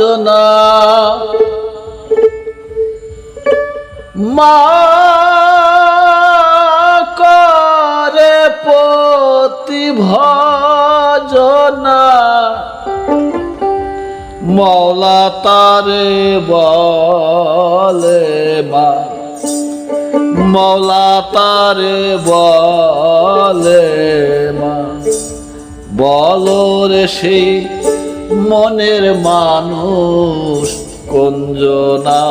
ভজনা মা করে পতি ভজনা মৌলা তারে বলে মা। মৌলা তারে বলে মা। বলো রে সেই মনের মানুষ কঞ্জনা।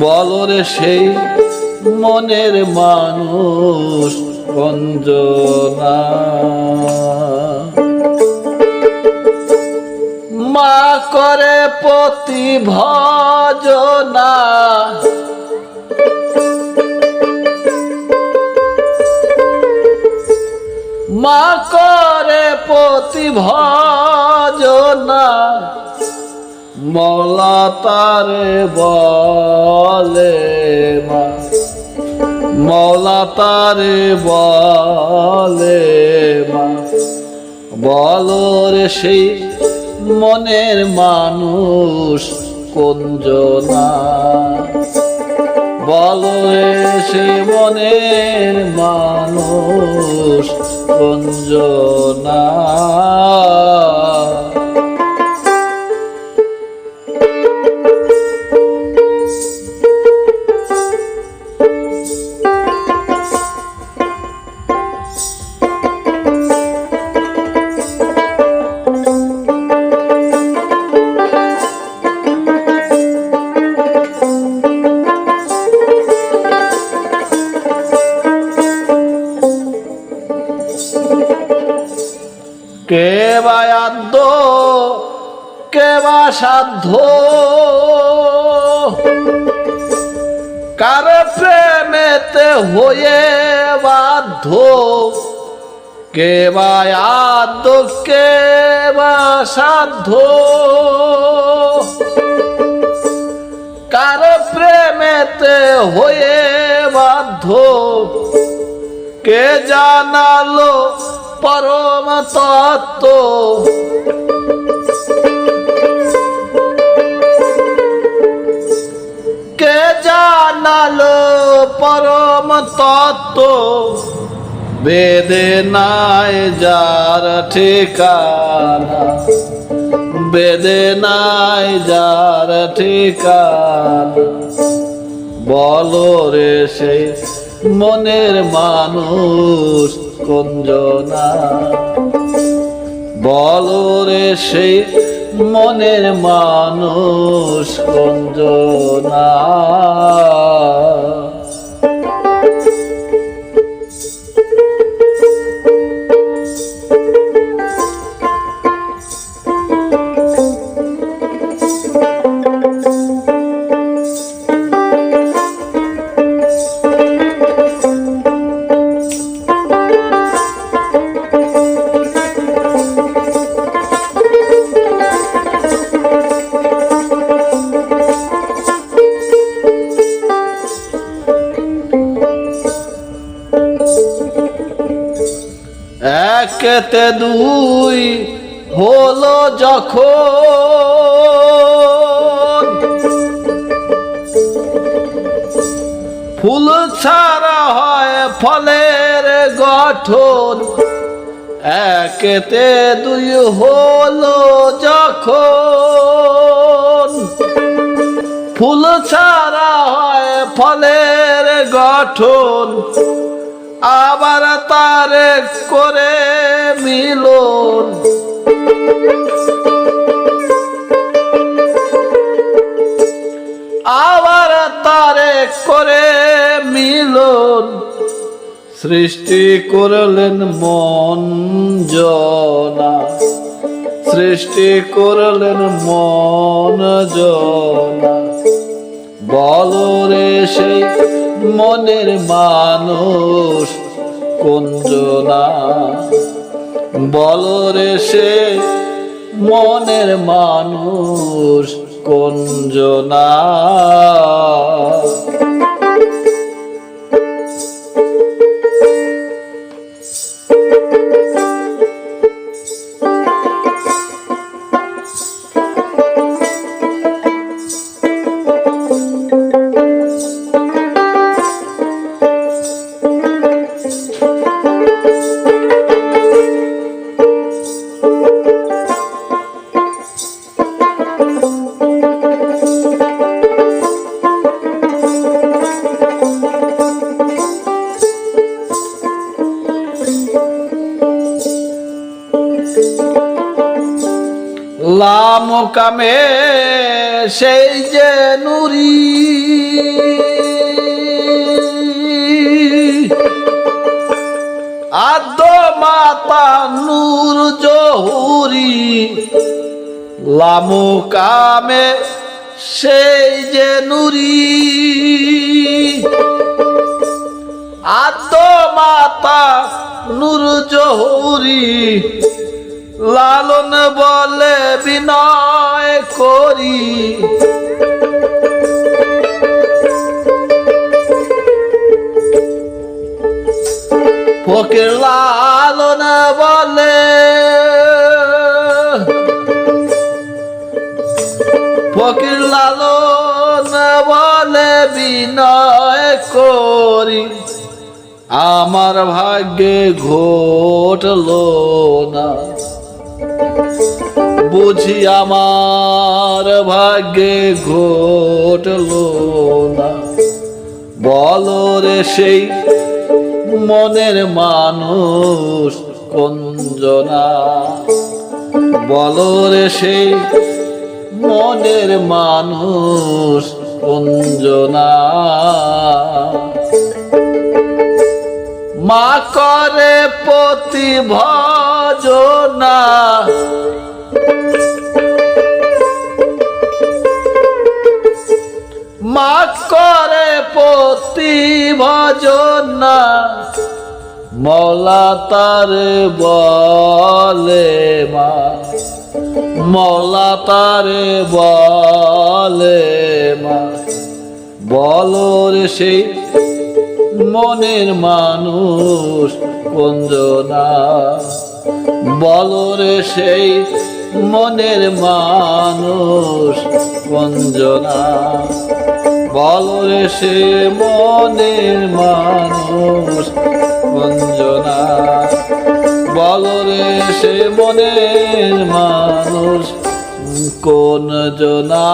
বলো রে সেই মনের মানুষ কঞ্জনা। মা করে পতি ভজনা মা করে পতি ভজনা। মৌলা তারে বলে মা। মৌলা তারে বলে মা। বলো রে সেই মনের মানুষ কঞ্জনা। বলো রে সেই মনের মানুষ কঞ্জনা বা আদ্য কে বা সাধ্য? কার প্রেমেতে হয়ে বাধ্য? কে বা আদ্য? কে বা সাধ্য? কার প্রেমেতে হয়ে বাধ্য? কে জানালো পরম তত্ত্ব কে জানালো পরম তত্ত্ব বেদে নাই যার ঠিকানা। বেদে নাই যার ঠিকানা। বলো রে সেই মনের মানুষ। কঞ্জনা বলো রে সেই মনের মানুষ কঞ্জনা একেতে দুই হলো যখন ফুল ছাড়া হয় ফলের গঠন, একেতে দুই হলো যখন ফুল ছাড়া হয় ফলের গঠন আবার তারে করে মিলন। আবার তারে করে মিলন। সৃষ্টি করলেন মন জনা। সৃষ্টি করলেন মন জনা। বলো রে সেই মনের মানুষ কুঞ্জনা। বলরে সে মনের মানুষ কুঞ্জনা। লামকামে সেই যে নুরি। আদ্য মাতা নূর জহুরি লামকামে সেই যে নুরি। আদ্য মাতা নূর জহুরি লালন বলে বিনয় করি। ফকির লালন বলে ফকির লালন বলে বিনয় করি। আমার ভাগ্যে ঘটলো না। বুঝি আমার ভাগ্যে ঘটলো না। বলো রে সেই মনের মানুষ কঞ্জনা। বলো রে সেই মনের মানুষ কঞ্জনা। মা করে ভজনা মা করে পতি ভজনা, মৌলা তার বলে মা মৌলা তার বলে মা বলো রে সেই মনের মানুষ কঞ্জনা বলো রে সেই মনের মানুষ কঞ্জনা বলো রে সে মনের মানুষ কঞ্জনা বলো রে সে মনের মানুষ কোন জনা।